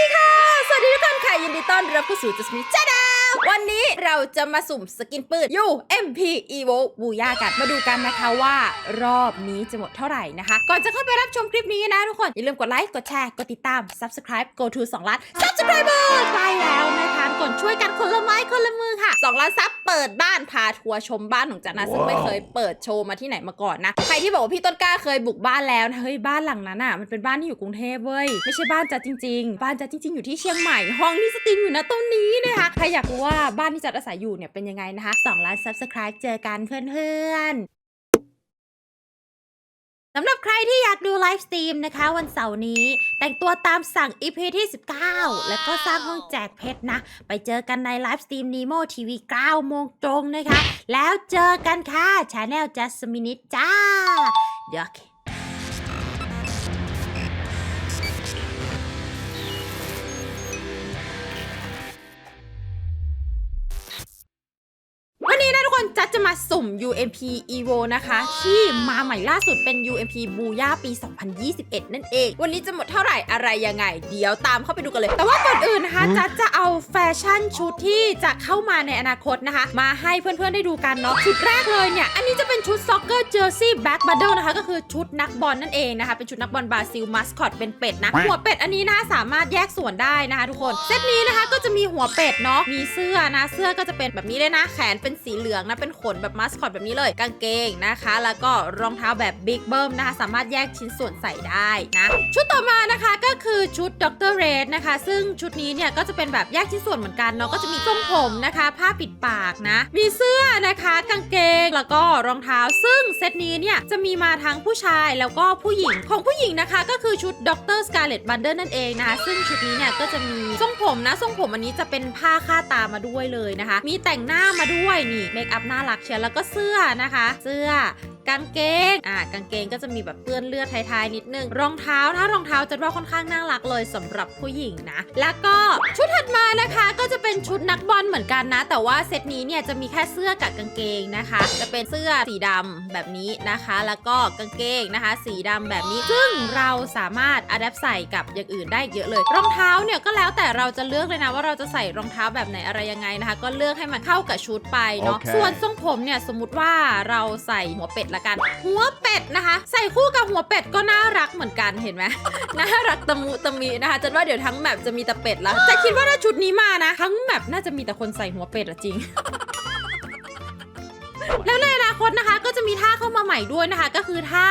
ดีค่ะ สวัสดีทุกคนค่ะ ยินดีต้อนรับเข้าสู่จัสมินจ้าดา ววันนี้เราจะมาสุ่มสกินปืนยู MP Evo บูย่ากันมาดูกันนะคะว่ารอบนี้จะหมดเท่าไหร่นะคะ ก่อนจะเข้าไปรับชมคลิปนี้นะทุกคน อย่าลืมกดไลค์ กดแชร์ กดติดตาม Subscribe go to 2ล้าน Subscriber ไปแล้วนะคะกดช่วยกันคนละไม้คนละมือค่ะ 2 ล้านซับเปิดบ้านพาทัวร์ชมบ้านของจานะซึ่งไม่เคยเปิดโชว์มาที่ไหนมาก่อนนะ ใครที่บอกว่าพี่ต้นกล้าเคยบุกบ้านแล้วนะเฮ้ยบ้านหลังนั้นอะมันเป็นบ้านที่อยู่กรุงเทพเว้ยไม่ใช่บ้านจัดจริง ๆ บ้านจัดจริง ๆ อยู่ที่เชียงใหม่ห้องที่สตรีมอยู่นะตรงนี้นะคะใครอยากรู้ว่าบ้านที่จัดอาศัยอยู่เนี่ยเป็นยังไงนะคะ2ล้าน Subscribe เจอกันเพื่อนๆสำหรับใครที่อยากดูไลฟ์สตรีมนะคะ วันเสาร์นี้ แต่งตัวตามสั่ง EP ที่ 19 แล้วก็สร้างห้องแจกเพชรนะ ไปเจอกันในไลฟ์สตรีม Nemo TV 9โมงตรงนะคะ แล้วเจอกันค่ะชาแนล Just Minute จ้าเดี๋ยว จัดจะมาสุ่ม UMP Evo นะคะ ที่มาใหม่ล่าสุดเป็น UMP b o o y a ปี 2021 นั่นเอง วันนี้จะหมดเท่าไหร่อะไรยังไง เดี๋ยวตามเข้าไปดูกันเลย แต่ว่าก่อนอื่นนะคะจัดจะเอาแฟชั่นชุดที่จะเข้ามาในอนาคตนะคะ มาให้เพื่อนๆได้ดูกันเนาะชุดแรกเลยเนี่ย อันนี้จะเป็นชุดซ็อกเกอร์เจอร์ซี่แบ็กบั d เดิลนะคะ ก็คือชุดนักบอลนั่นเองนะคะ เป็นชุดนักบอลบราซิลมัสคอตเป็นเป็ดนะหัวเป็ดอันนี้นะสามารถแยกส่วนได้นะคะ ทุกคนเซตนี้นะคะก็จะมีหัวเป็ดเนาะมีเสื้อนะเสื้อก็จะเป็นแบบนี้เลยนะแขนเป็นสีเหลืองนะเป็นขนแบบมัสคอตแบบนี้เลย กางเกงนะคะ แล้วก็รองเท้าแบบบิ๊กเบิ้มนะคะ สามารถแยกชิ้นส่วนใส่ได้นะ ชุดต่อมานะคะก็คือชุดด็อกเตอร์เรดนะคะ ซึ่งชุดนี้เนี่ยก็จะเป็นแบบแยกชิ้นส่วนเหมือนกันเนาะก็จะมีทรงผมนะคะ ผ้าปิดปากนะ มีเสื้อนะคะ กางเกงแล้วก็รองเท้า ซึ่งเซตนี้เนี่ยจะมีมาทั้งผู้ชายแล้วก็ผู้หญิงของผู้หญิงนะคะ ก็คือชุดด็อกเตอร์สกาเลตบันเดิลนั่นเองนะคะซึ่งชุดนี้เนี่ยก็จะมีทรงผมนะทรงผมอันนี้จะเป็นผ้าคาดตามาด้วยเลยนะคะ มีแต่งหน้ามาด้วยนี่เมคอัพน่ารักเชียวแล้วก็เสื้อนะคะ เสื้อ กางเกง อ่ากางเกงก็จะมีแบบเปื้อนเลือดท้ายๆนิดนึง รองเท้าถ้ารองเท้าจะว่าค่อนข้างน่ารักเลยสำหรับผู้หญิงนะ แล้วก็ชุดถัดมานะคะก็จะเป็นชุดนักบอลเหมือนกันนะ แต่ว่าเซตนี้เนี่ยจะมีแค่เสื้อกับกางเกงนะคะ จะเป็นเสื้อสีดำแบบนี้นะคะ แล้วก็กางเกงนะคะ สีดำแบบนี้ ซึ่งเราสามารถอัดแอปใส่กับอย่างอื่นได้เยอะเลย รองเท้าเนี่ยก็แล้วแต่เราจะเลือกเลยนะว่าเราจะใส่รองเท้าแบบไหนอะไรยังไงนะคะ ก็เลือกให้มันเข้ากับชุดไปเนาะโอเคส่วนทรงผมเนี่ยสมมติว่าเราใส่หัวเป็ดละกัน หัวเป็ดนะคะ ใส่คู่กับหัวเป็ดก็น่ารักเหมือนกันเห็นไหมน่ารักตะมุตะมีนะคะจันว่าเดี๋ยวทั้งแมปจะมีแต่เป็ดแล้วแต่คิดว่าถ้าชุดนี้มานะ ทั้งแมปน่าจะมีแต่คนใส่หัวเป็ดละจริง ในอนาคตนะคะ ก็จะมีท่าเข้ามาใหม่ด้วยนะคะ ก็คือท่า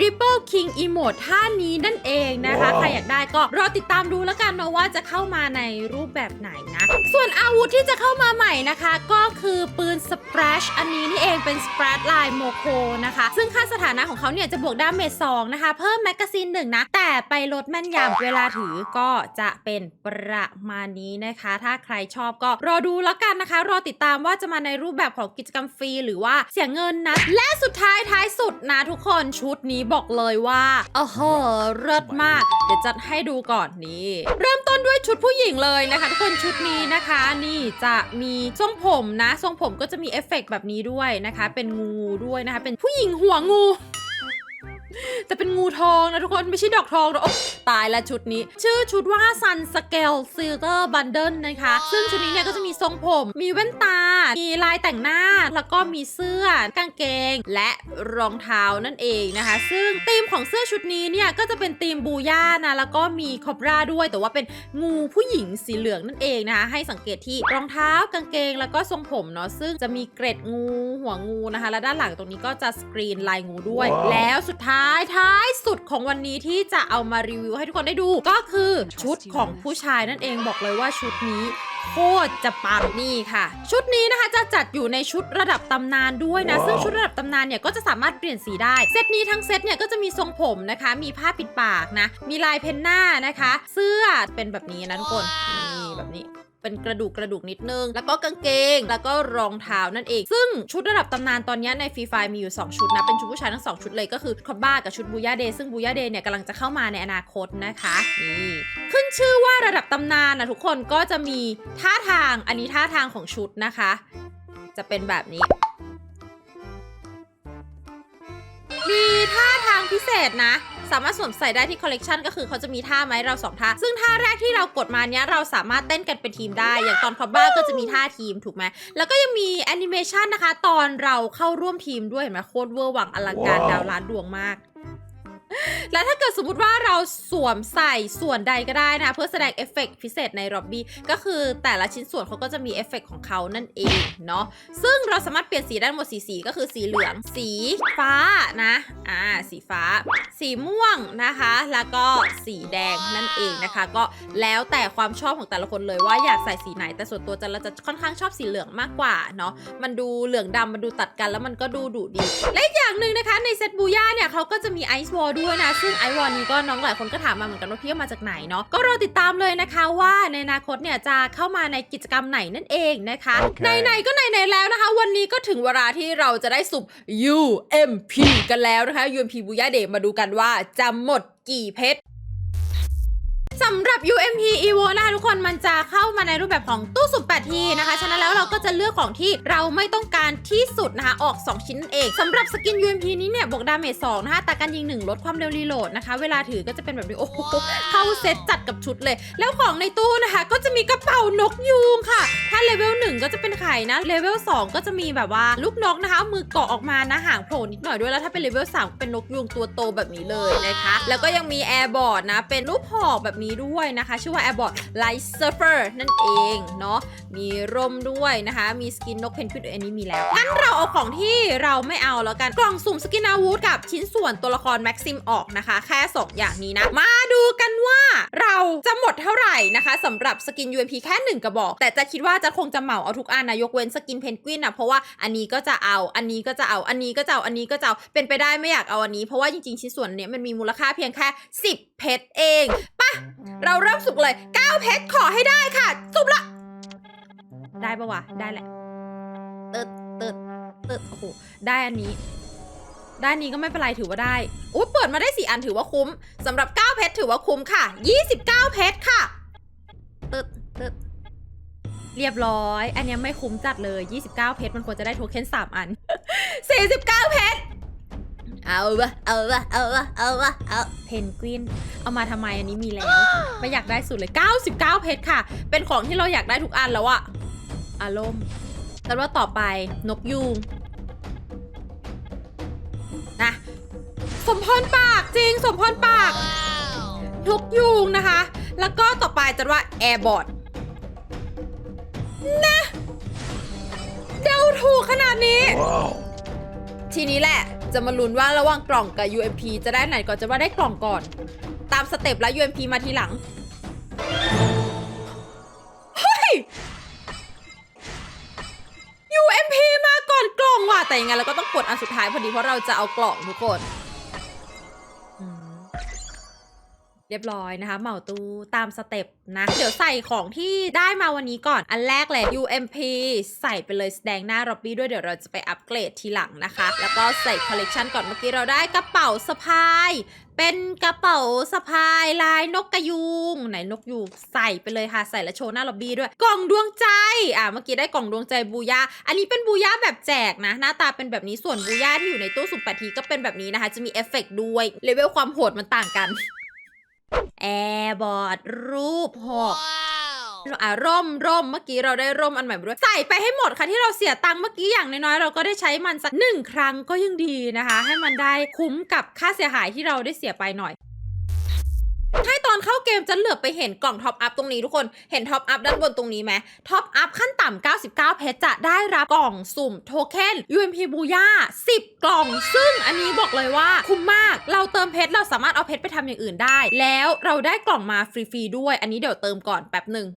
Ripple King Emote ท่านี้นั่นเองนะคะว้าวใครอยากได้ก็รอติดตามดูแล้วกันเนาะว่าจะเข้ามาในรูปแบบไหนนะ ส่วนอาวุธที่จะเข้ามาใหม่นะคะ ก็คือปืน Splash อันนี้นี่เองเป็น Splash Line Moco นะคะ ซึ่งค่าสถานะของเขาเนี่ยจะบวกดาเมจ2นะคะ เพิ่มแมกกาซีนหนึ่งนะ แต่ไปลดแม่นยำเวลาถือก็จะเป็นประมาณนี้นะคะ ถ้าใครชอบก็รอดูแล้วกันนะคะ รอติดตามว่าจะมาในรูปแบบของกิจกรรมฟรีหรือว่าเสียเงินนะ และสุดท้ายท้ายสุดนะทุกคนชุดนี้บอกเลยว่าโอ้โหเลิศมาก เดี๋ยวจัดให้ดูก่อนนี้ เริ่มต้นด้วยชุดผู้หญิงเลยนะคะ ทุกคนชุดนี้นะคะ นี่จะมีทรงผมนะทรงผมก็จะมีเอฟเฟกต์แบบนี้ด้วยนะคะ เป็นงูด้วยนะคะ เป็นผู้หญิงหัวงู แต่เป็นงูทองนะทุกคนไม่ใช่ดอกทองนะโอ๊ะตายละชุดนี้ ชื่อชุดว่า Sun Scale Silver Bundle นะคะ ซึ่งชุดนี้เนี่ยก็จะมีทรงผม มีแว่นตา มีลายแต่งหน้า แล้วก็มีเสื้อกางเกง และรองเท้านั่นเองนะคะ ซึ่งธีมของเสื้อชุดนี้เนี่ยก็จะเป็นธีมบูย่านะ แล้วก็มีคอบราด้วย แต่ว่าเป็นงูผู้หญิงสีเหลืองนั่นเองนะคะให้สังเกตที่รองเท้ากางเกง แล้วก็ทรงผมเนาะซึ่งจะมีเกร็ดงูหัวงูนะคะ และด้านหลังตรงนี้ก็จะสกรีนลายงูด้วยว้าวแล้วสุดท้ายท้ายสุดของวันนี้ที่จะเอามารีวิวให้ทุกคนได้ดู ก็คือชุดของผู้ชายนั่นเองบอกเลยว่าชุดนี้โคตรจะปังนี่ค่ะ ชุดนี้นะคะจะจัดอยู่ในชุดระดับตำนานด้วยนะว้าวซึ่งชุดระดับตำนานเนี่ยก็จะสามารถเปลี่ยนสีได้ เซตนี้ทั้งเซตเนี่ยก็จะมีทรงผมนะคะ มีผ้าปิดปากนะ มีลายเพนหน้านะคะ เสื้อเป็นแบบนี้นะทุกคนนี่แบบนี้ เป็นกระดูกกระดูกนิดนึง แล้วก็กางเกง แล้วก็รองเท้านั่นเอง ซึ่งชุดระดับตำนานตอนนี้ในฟรีไฟมีอยู่ 2 ชุดนะ เป็นชุดผู้ชายทั้ง 2 ชุดเลยก็คือคอบบ้ากับชุดบูย่าเดย์ซึ่งบูย่าเดย์เนี่ยกำลังจะเข้ามาในอนาคตนะคะนี่ขึ้นชื่อว่าระดับตำนานนะทุกคนก็จะมีท่าทางอันนี้ท่าทางของชุดนะคะ จะเป็นแบบนี้มีท่าทางพิเศษนะ สามารถสวมใส่ได้ที่คอลเลกชันก็คือเขาจะมีท่าไหมาให้เราสองท่า ซึ่งท่าแรกที่เรากดมาเนี้ยเราสามารถเต้นกันเป็นทีมได้ อย่างตอนคอบบ้าก็จะมีท่าทีมถูกไหม แล้วก็ยังมีแอนิเมชันนะคะ ตอนเราเข้าร่วมทีมด้วยเห็นไหมโคตรเวอร์หวังอลังการว้าวดาวล้านดวงมาก แล้วถ้าเกิดสมมติว่าเราสวมใส่ส่วนใดก็ได้นะ เพื่อแสดงเอฟเฟกต์พิเศษในร็อบบี้ก็คือแต่ละชิ้นส่วนเขาก็จะมีเอฟเฟกต์ของเขานั่นเองเนาะซึ่งเราสามารถเปลี่ยนสีได้หมดสีสีก็คือสีเหลือง สีฟ้านะอ่าสีฟ้า สีม่วงนะคะ แล้วก็สีแดงนั่นเองนะคะ ก็แล้วแต่ความชอบของแต่ละคนเลยว่าอยากใส่สีไหน แต่ส่วนตัวจะเราจะค่อนข้างชอบสีเหลืองมากกว่าเนาะมันดูเหลืองดำมันดูตัดกันแล้วมันก็ดูดุดี และอย่างหนึ่งนะคะในเซตบูย่าเนี่ยเขาก็จะมีไอซ์วอลดวยนะ ซึ่งไอซ์วอลนี้ก็น้องหลายคนก็ถามมาเหมือนกันว่าพี่เอามาจากไหนเนาะก็รอติดตามเลยนะคะว่าในอนาคตเนี่ยจะเข้ามาในกิจกรรมไหนนั่นเองนะคะโอเคในๆก็ในๆแล้วนะคะ วันนี้ก็ถึงเวลาที่เราจะได้สุ่ม UMP กันแล้วนะคะ UMP บูย่าเดย์มาดูกันว่าจะหมดกี่เพชร สำหรับ UMP Evo นะคะทุกคนมันจะเข้ามาในรูปแบบของตู้สุ่ม8ทีนะคะ ฉะนั้นแล้วเราก็จะเลือกของที่เราไม่ต้องการที่สุดนะคะออก 2 ชิ้นเองสำหรับสกิน UMP นี้เนี่ยบวกดาเมจ2นะคะแต่การยิง 1 ลดความเร็วรีโหลดนะคะ เวลาถือก็จะเป็นแบบนี้โอ้โหเข้าเซตจัดกับชุดเลย แล้วของในตู้นะคะ ก็จะมีกระเป๋านกยูงค่ะ เลเวล1ก็จะเป็นไข่นะเลเวล2ก็จะมีแบบว่าลูกนกนะคะเอามือเกาะออกมานะหางโผล่นิดหน่อยด้วยแล้วถ้าเป็นเลเวล3เป็นนกยูงตัวโตแบบนี้เลยนะคะแล้วก็ยังมีแอร์บอร์ดนะเป็นรูปหอกแบบนี้ด้วยนะคะ ชื่อว่า Airbot Light Surfer นั่นเองเนาะมีร่มด้วยนะคะ มีสกินนกเพนกวินอันนี้มีแล้วงั้นเราเอาของที่เราไม่เอาแล้วกันกล่องสุ่มสกินอาวุธกับชิ้นส่วนตัวละครแม็กซิมออกนะคะ แค่2อย่างนี้นะมาดูกันว่าเราจะหมดเท่าไหร่นะคะสำหรับสกิน UMP แค่ 1 กระบอก แต่จะคิดว่าจะคงจะเหมาเอาทุกอันนะยกเว้นสกินเพนกวินนะเพราะว่าอันนี้ก็จะเอาอันนี้ก็จะเอาอันนี้ก็จะเอาอันนี้ก็จะเอาเป็นไปได้ไม่อยากเอาอันนี้เพราะว่าจริงๆชิ้นส่วนเนี้ยมันมีมูลค่าเพียงแค่ 10 เพชรเองปะเราเริ่มสุกเลย 9 เพชรขอให้ได้ค่ะ สุบละ ได้ปะวะได้แหละเติดเติดเติดโอ้โหได้อันนี้ด้านนี้ก็ไม่เป็นไรถือว่าได้โอ้เปิดมาได้สี่อันถือว่าคุ้มสำหรับ 9 เพชรถือว่าคุ้มค่ะ 29 เพชรค่ะเติดเติด เรียบร้อย อันเนี้ยไม่คุ้มจัดเลย 29 เพชรมันควรจะได้โทเค็น3 อัน 49 เพชร เอาวะเอาวะเอาวะเอาวะเอาเพนกวิน เอามาทำไมอันนี้มีแล้ว ไม่อยากได้สุดเลย 99 เพชรค่ะ เป็นของที่เราอยากได้ทุกอันแล้วอะอารมณ์แต่ว่าต่อไปนกยูงนะสมพรปากจริง สมพรปากนกยูงนะคะ แล้วก็ต่อไปจะว่าแอร์บอร์ด นะ เดาถูกขนาดนี้ Wow. ทีนี้แหละ จะมาลุ้นว่าระหว่างกล่องกับ UMP จะได้ไหนก่อนจะว่าได้กล่องก่อน ตามสเต็ปแล้ว UMP มาทีหลัง เฮ้ย UMP มาก่อนกล่องว่ะแต่ยังไงเราก็ต้องกดอันสุดท้ายพอดีเพราะเราจะเอากล่องทุกคน เรียบร้อยนะคะ เหมาตู้ตามสเต็ปนะ เดี๋ยวใส่ของที่ได้มาวันนี้ก่อน อันแรกเลย UMP ใส่ไปเลยแสดงหน้าร็อบบี้ด้วยเดี๋ยวเราจะไปอัปเกรดทีหลังนะคะ แล้วก็ใส่คอลเลกชันก่อนเมื่อกี้เราได้กระเป๋าสะพาย เป็นกระเป๋าสะพายลายนกกระยูงไหนนกยูงใส่ไปเลยค่ะใส่แล้วโชว์หน้าล็อบบี้ด้วย กล่องดวงใจ อะเมื่อกี้ได้กล่องดวงใจบูย่าอันนี้เป็นบูย่าแบบแจกนะ หน้าตาเป็นแบบนี้ส่วนบูย่าที่อยู่ในตู้สุ่มแปดทีก็เป็นแบบนี้นะคะ จะมีเอฟเฟกต์ด้วยเลเวลความโหดมันต่างกัน แอร์บอร์ดรูปหอกอะร่มร่มเมื่อกี้เราได้ร่มอันใหม่มาด้วยใส่ไปให้หมดค่ะที่เราเสียตังค์เมื่อกี้อย่างน้อยๆเราก็ได้ใช้มันสักหนึ่งครั้งก็ยังดีนะคะ ให้มันได้คุ้มกับค่าเสียหายที่เราได้เสียไปหน่อย ให้ตอนเข้าเกมจะเหลือบไปเห็นกล่องท็อปอัพตรงนี้ทุกคน เห็นท็อปอัพด้านบนตรงนี้ไหมท็อปอัพขั้นต่ำ 99 เพชรจะได้รับกล่องสุ่มโทเค็น UMP บูย่า10 กล่อง ซึ่งอันนี้บอกเลยว่าคุ้มมาก เราเติมเพชรเราสามารถเอาเพชรไปทำอย่างอื่นได้ แล้วเราได้กล่องมาฟรีๆด้วย อันนี้เดี๋ยวเติมก่อนแป๊บหนึ่ง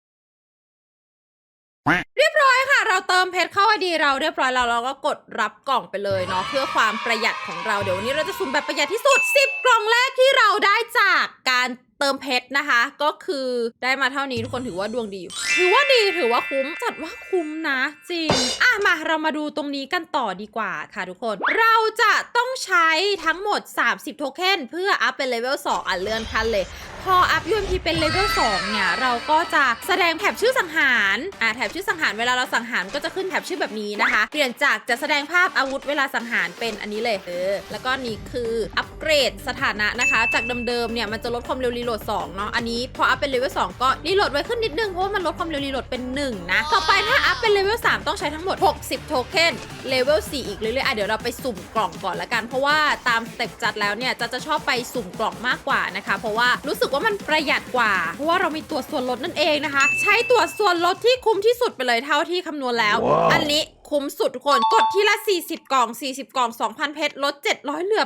เรียบร้อยค่ะ เราเติมเพชรเข้าไอดีเราเรียบร้อยแล้วเราก็กดรับกล่องไปเลยเนาะเพื่อความประหยัดของเราเดี๋ยววันนี้เราจะสุ่มแบบประหยัดที่สุด 10 กล่องแรกที่เราได้จาก การเติมเพชรนะคะ ก็คือได้มาเท่านี้ทุกคนถือว่าดวงดีอยู่ถือว่าดีถือว่าคุ้มจัดว่าคุ้มนะจริงอะมาเรามาดูตรงนี้กันต่อดีกว่าค่ะทุกคน เราจะต้องใช้ทั้งหมด 30 โทเค็นเพื่ออัพเป็นเลเวล2อะเลื่อนขั้นเลยพออัพ UMP เป็นเลเวล2เนี่ย เราก็จะแสดงแถบชื่อสังหาร อ่าแถบชื่อสังหารเวลาเราสังหารก็จะขึ้นแถบชื่อแบบนี้นะคะ เปลี่ยนจากจะแสดงภาพอาวุธเวลาสังหารเป็นอันนี้เลย เออ แล้วก็นี่คืออัปเกรดสถานะนะคะ จากเดิมๆเนี่ยมันจะลดความเร็วรีโหลด2 เนาะ อันนี้พออัพเป็นเลเวล2ก็รีโหลดไว้ขึ้นนิดนึง เพราะว่ามันลดความเร็วรีโหลดเป็น 1 นะ ต่อไปถ้าอัพเป็นเลเวล3ต้องใช้ทั้งหมด 60 โทเค็นเลเวล4อีกเรื่อยๆ อะเดี๋ยวเราไปสุ่มกล่องก่อนละกัน เพราะว่าตามสเต็ปจัดแล้วเนี่ยจะจะชอบไปสุ่มกล่องมากกว่านะคะ เพราะว่ารู้สึกว่ามันประหยัดกว่า เพราะว่าเรามีตัวส่วนลดนั่นเองนะคะ ใช้ตัวส่วนลดที่คุ้มที่สุดไปเลยเท่าที่คำนวณแล้วว้าวอันนี้คุ้มสุดทุกคน กดทีละ 40 กล่อง 40 กล่อง 2,000 เพชรลด 700 เหลือ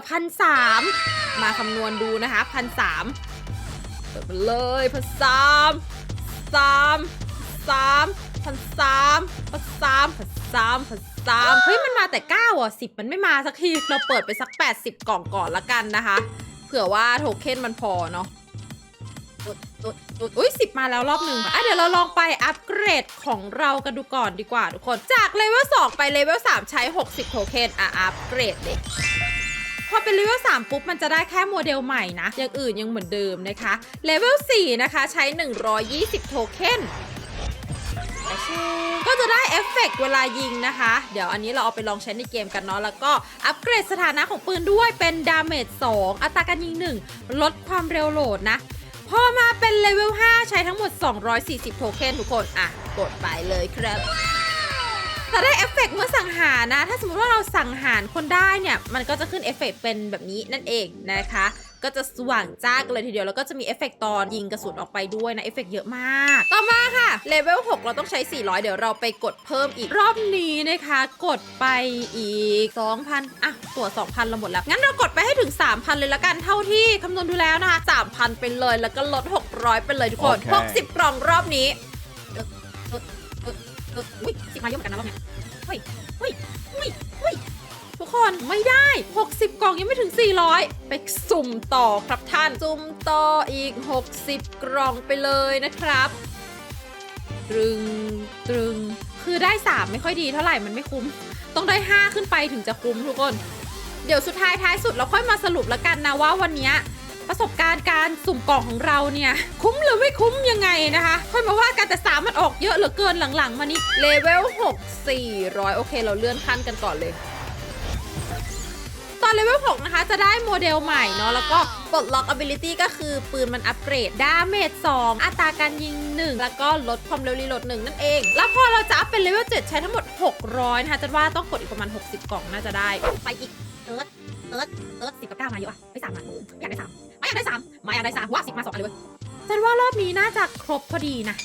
1,300 มาคำนวณดูนะคะ 1,300 เปิดไปเลยพันสามสามสามพันสามพันสามพันสามพันสามเฮ้ยมันมาแต่9อะ10มันไม่มาสักที เราเปิดไปสัก80กล่องก่อนละกันนะคะ เผื่อว่าโทเค็นมันพอเนาะอุ้ยสิบมาแล้วรอบหนึ่งอะเดี๋ยวเราลองไปอัปเกรดของเรากันดูก่อนดีกว่าทุกคน จากเลเวล2ไปเลเวล3ใช้60โทเค็นอะอัปเกรดเลย พอเป็นเลเวล3ปุ๊บมันจะได้แค่โมเดลใหม่นะ อย่างอื่นยังเหมือนเดิมนะคะเลเวล4นะคะใช้ 120 โทเค็นก็จะได้เอฟเฟกต์เวลายิงนะคะ เดี๋ยวอันนี้เราเอาไปลองใช้ในเกมกันเนาะ แล้วก็อัปเกรดสถานะของปืนด้วยเป็นดาเมจ2 อัตราการยิง 1 ลดความเร็วโหลดนะ พอมาเป็นเลเวล5 ใช้ทั้งหมด 240 โทเค็นทุกคน อะ กดไปเลยครับ จะได้เอฟเฟกต์เมื่อสังหารนะ ถ้าสมมติว่าเราสังหารคนได้เนี่ย มันก็จะขึ้นเอฟเฟกต์เป็นแบบนี้นั่นเองนะคะ ก็จะสว่างจ้ากันเลยทีเดียว แล้วก็จะมีเอฟเฟกต์ตอนยิงกระสุนออกไปด้วยนะ เอฟเฟกต์เยอะมาก ต่อมาค่ะ เลเวล 6 เราต้องใช้ 400 เดี๋ยวเราไปกดเพิ่มอีกรอบนี้นะคะ กดไปอีก 2,000 อะ ตัว 2,000 เราหมดแล้ว งั้นเรากดไปให้ถึง 3,000 เลยละกัน เท่าที่คำนวณดูแล้วนะคะ 3,000 ไปเลย แล้วก็ลด 600 ไปเลยทุกคนโอเค60 กล่องรอบนี้ิบมาเยอะเหมือนกันนะรอบเนี้ยเฮ้ยเฮ้ยเฮ้ยเฮ้ยทุกคนไม่ได้ 60 กล่องยังไม่ถึง 400 ไปสุ่มต่อครับท่าน สุ่มต่ออีก 60 กล่องไปเลยนะครับตรึงตรึง คือได้ 3 ไม่ค่อยดีเท่าไหร่มันไม่คุ้ม ต้องได้ 5 ขึ้นไปถึงจะคุ้มทุกคน เดี๋ยวสุดท้ายท้ายสุดเราค่อยมาสรุปแล้วกันนะว่าวันเนี้ย ประสบการณ์การสุ่มกล่องของเราเนี่ยคุ้มหรือไม่คุ้มยังไงนะคะค่อยมาว่ากันแต่สามมันออกเยอะเหลือเกินหลังๆมานี้เลเวล6 400 โอเค เราเลื่อนขั้นกันก่อนเลย ตอนเลเวล6นะคะ จะได้โมเดลใหม่เนาะแล้วก็ปลดล็อก ability ก็คือปืนมันอัปเกรดดาเมจ2อัตราการยิง 1 แล้วก็ลดความเร็วรีโหลด 1 นั่นเอง แล้วพอเราจะอัพเป็นเลเวล7ใช้ทั้งหมด 600 นะคะจันว่าต้องกดอีกประมาณ 60 กล่องน่าจะได้ ไปอีกเอิร์ธ เอิร์ธเอิร์ธสิบกับเก้ามาเยอะอะไม่สามมาอยากได้สามไม่อยากได้สามไม่อยากได้สามว่าสิบมาสองอันเลยเว้ยจันว่ารอบนี้น่าจะครบพอดีนะ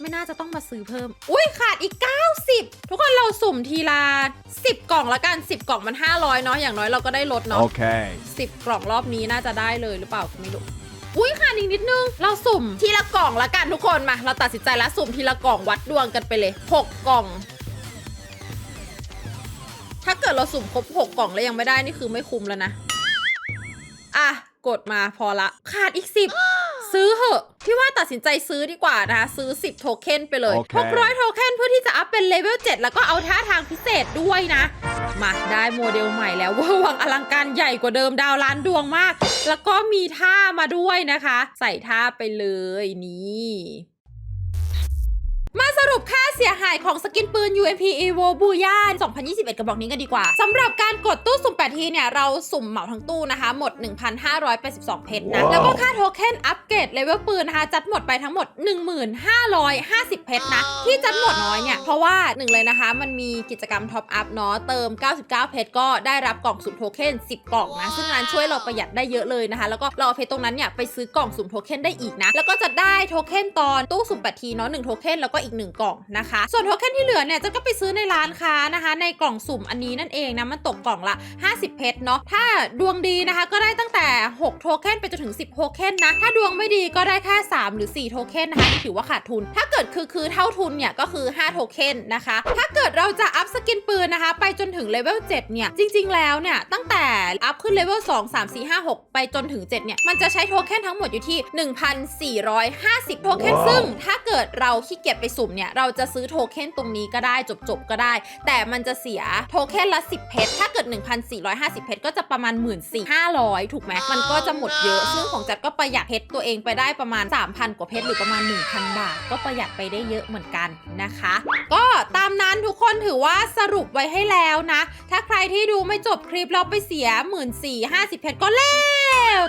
ไม่น่าจะต้องมาซื้อเพิ่ม อุ้ยขาดอีก 90 ทุกคนเราสุ่มทีละ10 กล่องละกัน 10 กล่องมัน 500 เนาะอย่างน้อยเราก็ได้ลดเนาะ Okay. 10 กล่องรอบนี้น่าจะได้เลยหรือเปล่าไม่รู้อุ้ยขาดอีกนิดนึง เราสุ่มทีละกล่องละกันทุกคนมา เราตัดสินใจแล้วสุ่มทีละกล่องวัดดวงกันไปเลย 6 กล่องถ้าเกิ ดเราสุ่มครบ 6 กล่องแล้วยังไม่ได้นี่คือไม่คุ้มแล้วนะ อะ กดมาพอละ ขาดอีก 10 ซื้อเหอะพี่ว่าตัดสินใจซื้อดีกว่านะคะซื้อ 10 โทเค็นไปเลยโอเค600 โทเค็นเพื่อที่จะอัพเป็นเลเวล 7 แล้วก็เอาท่าทางพิเศษด้วยนะ มาได้โมเดลใหม่แล้วเวอร์วังอลังการใหญ่กว่าเดิมดาวล้านดวงมาก แล้วก็มีท่ามาด้วยนะคะ ใส่ท่าไปเลยนี่ มาสรุปค่าเสียหายของสกินปืน UMP Evo b o o y a 2021 กระบอกนี้กันดีกว่า สำหรับการกดตู้สุ่ม8ทีเนี่ย เราสุ่มเหมาทั้งตู้นะคะ หมด 1,582 เพชรนะว้าวแล้วก็ค่าโทเค็นอัปเกรดเลเวลปืนนะคะ จัดหมดไปทั้งหมด 1,550 เพชรนะ ที่จัดหมดน้อยเนี่ย เพราะว่าหนึ่งเลยนะคะ มันมีกิจกรรมท็อปอัพเนาะ เติม 99 เพชรก็ได้รับกล่องสุ่มโทเค็น10 กล่องนะ ซึ่งงานช่วยเราประหยัดได้เยอะเลยนะคะ แล้วก็เราเอาเพชรตรงนั้นเนี่ยไปซื้อกล่องสุ่มโทเค็นได้อีกนะ แล้วก็จะได้โทเค็นตอนตู้สุ่ม8ทีเนาะ1โทเค็นแล้วก็อีก 1 กล่องนะคะ ส่วนโทเค็นที่เหลือเนี่ยจะก็ไปซื้อในร้านค้านะคะ ในกล่องสุ่มอันนี้นั่นเองนะมันตกกล่องละ 50 เพชรเนาะถ้าดวงดีนะคะก็ได้ตั้งแต่ 6 โทเค็นไปจนถึง 10 โทเค็นนะ ถ้าดวงไม่ดีก็ได้แค่ 3 หรือ 4 โทเค็นนะคะนี่ถือว่าขาดทุน ถ้าเกิดคือคือเท่าทุนเนี่ยก็คือ 5 โทเค็นนะคะ ถ้าเกิดเราจะอัพสกินปืนนะคะ ไปจนถึงเลเวล 7 เนี่ย จริง ๆ แล้วเนี่ยตั้งแต่อัพขึ้นเลเวล 2 3 4 5 6 ไปจนถึง 7 เนี่ย มันจะใช้โทเค็นทั้งหมดอยู่ที่ 1,450 โทเค็นว้าวซึ่งถ้าเกิดเราขี้เกียจไปสุ่มเนี่ยเราจะซื้อโทเค็นตรงนี้ก็ได้จบๆก็ได้ แต่มันจะเสียโทเค็นละ 10 เพชรถ้าเกิด 1,450 เพชรก็จะประมาณ 14,500 ถูกไหมมันก็จะหมดเยอะ ซึ่งของจัดก็ประหยัดเพชรตัวเองไปได้ประมาณ 3,000 กว่าเพชรหรือประมาณ 1,000 บาท ก็ประหยัดไปได้เยอะเหมือนกันนะคะ ก็ตามนั้นทุกคนถือว่าสรุปไว้ให้แล้วนะ ถ้าใครที่ดูไม่จบคลิปแล้วไปเสีย 1 4 0 0 50 เพชรก็แล้ว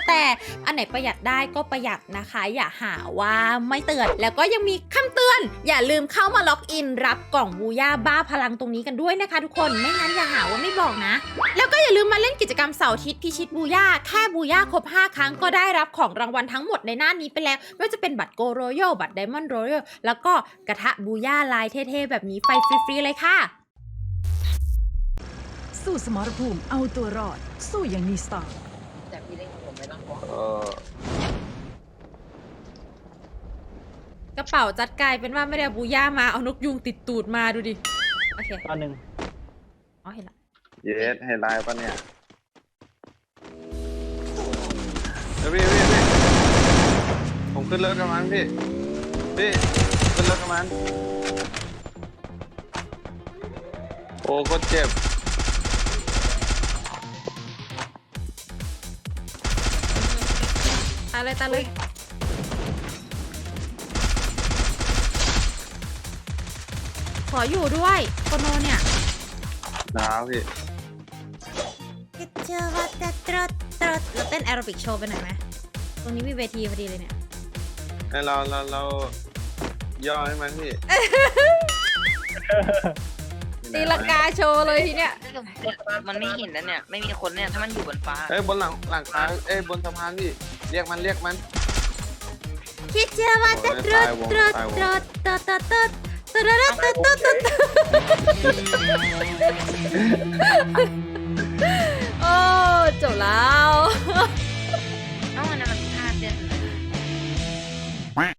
แต่อันไหนประหยัดได้ก็ประหยัดนะคะ อย่าหาว่าไม่เตือน แล้วก็ยังมีคำเตือน อย่าลืมเข้ามาล็อกอิน รับกล่องบูย่าบ้าพลังตรงนี้กันด้วยนะคะ ทุกคนไม่งั้นอย่าหาว่าไม่บอกนะ แล้วก็อย่าลืมมาเล่นกิจกรรมเสาร์อาทิตย์พิชิตบูย่าแค่บูย่าครบ 5 ครั้งก็ได้รับของรางวัลทั้งหมดในหน้านี้ไปแล้วไม่ว่าจะเป็นบัตรโกโรโยบัตรไดมอนด์โรโยแล้วก็กระทะบูย่าลายเท่ๆแบบนี้ไฟฟรีๆเลยค่ะสู้สมรภูมิเอาตัวรอด สู้อย่างมีสไตล์ กลัวเออกระเป๋าจัดกลายเป็นว่าไม่ได้เอาบูย่ามาเอานกยุงติดตูดมาดูดิ โอเค ตอนหนึ่งอ๋อเห็นละ เยสให้ไลน์ปะเนี่ยเดี๋ยวพี่พี่พี่ผมขึ้นรถกับมันพี่ พี่ ขึ้นรถกับมัน โอ้โคตรเจ็บ เลยตายเลยขออยู่ด้วยโคโนเนี่ยดาวพี่เจอว่าจะตรดตรดเราเต้นแอโรบิกโชว์ไปหน่อยไหมตรงนี้มีเวทีพอดีเลยเนี่ยให้เราเราเราย่อให้มันพี่ตีลังกาโชว์เลยทีเนี้ยมันไม่เห็นนะเนี่ย ไม่มีคนเนี่ย ถ้ามันอยู่บนฟ้า เอ้ยบนหลังหลังคาเอ้ยบนสะพานพี่ เรียกมันเรียกมัน คิดเชื่อว่าจะตรดตรดตรดตรดตรดตรดตรดตรดตรดตรดโอ้จบแล้ว